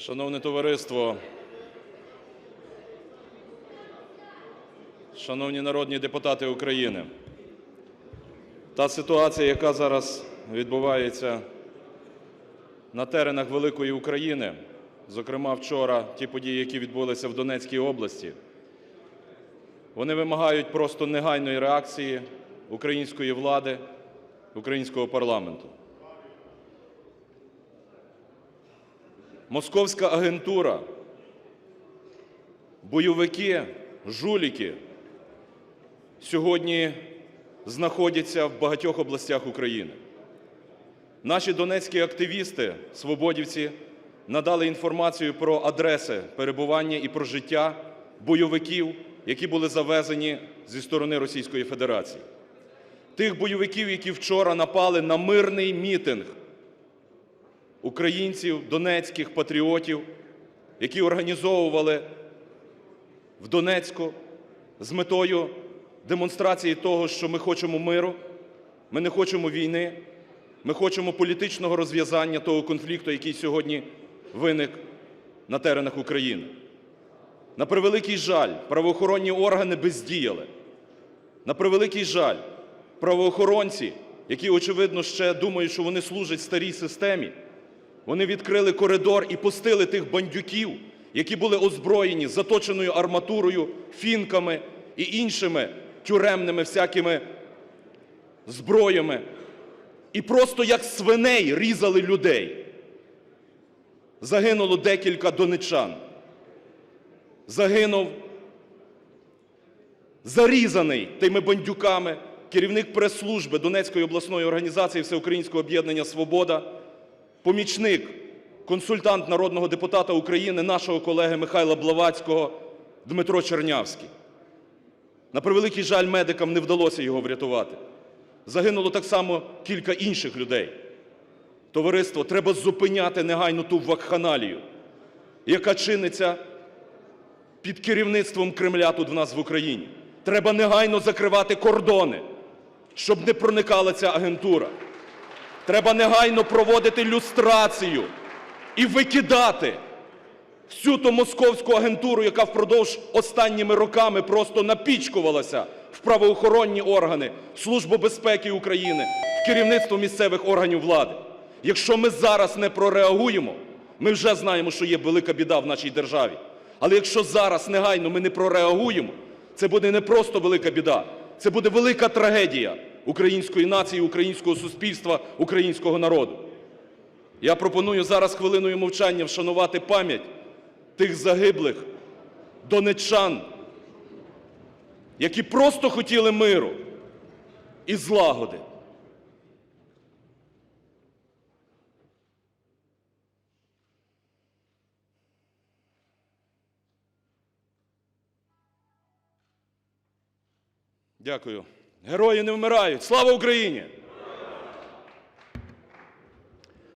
Шановне товариство, шановні народні депутати України, та ситуація, яка зараз відбувається на теренах великої України, зокрема вчора ті події, які відбулися в Донецькій області, вони вимагають просто негайної реакції української влади, українського парламенту. Московська агентура, бойовики, жуліки сьогодні знаходяться в багатьох областях України. Наші донецькі активісти, свободівці, надали інформацію про адреси перебування і прожиття бойовиків, які були завезені зі сторони Російської Федерації. Тих бойовиків, які вчора напали на мирний мітинг українців, донецьких патріотів, які організовували в Донецьку з метою демонстрації того, що ми хочемо миру, ми не хочемо війни, ми хочемо політичного розв'язання того конфлікту, який сьогодні виник на теренах України. На превеликий жаль, правоохоронні органи бездіяли. На превеликий жаль, правоохоронці, які, очевидно, ще думають, що вони служать старій системі, вони відкрили коридор і пустили тих бандюків, які були озброєні заточеною арматурою, фінками і іншими тюремними всякими зброями, і просто як свиней різали людей. Загинуло декілька донечан. Загинув зарізаний тими бандюками керівник прес-служби Донецької обласної організації Всеукраїнського об'єднання Свобода, помічник, консультант народного депутата України, нашого колеги Михайла Блаватського Дмитро Чернявський. На превеликий жаль, медикам не вдалося його врятувати. Загинуло так само кілька інших людей. Товариство, треба зупиняти негайно ту вакханалію, яка чиниться під керівництвом Кремля тут в нас в Україні. Треба негайно закривати кордони, щоб не проникала ця агентура. Треба негайно проводити люстрацію і викидати всю ту московську агентуру, яка впродовж останніми роками просто напічкувалася в правоохоронні органи, в Службу безпеки України, в керівництво місцевих органів влади. Якщо ми зараз не прореагуємо, ми вже знаємо, що є велика біда в нашій державі. Але якщо зараз негайно ми не прореагуємо, це буде не просто велика біда, це буде велика трагедія української нації, українського суспільства, українського народу. Я пропоную зараз хвилиною мовчання вшанувати пам'ять тих загиблих донеччан, які просто хотіли миру і злагоди. Дякую. Герої не вмирають. Слава Україні!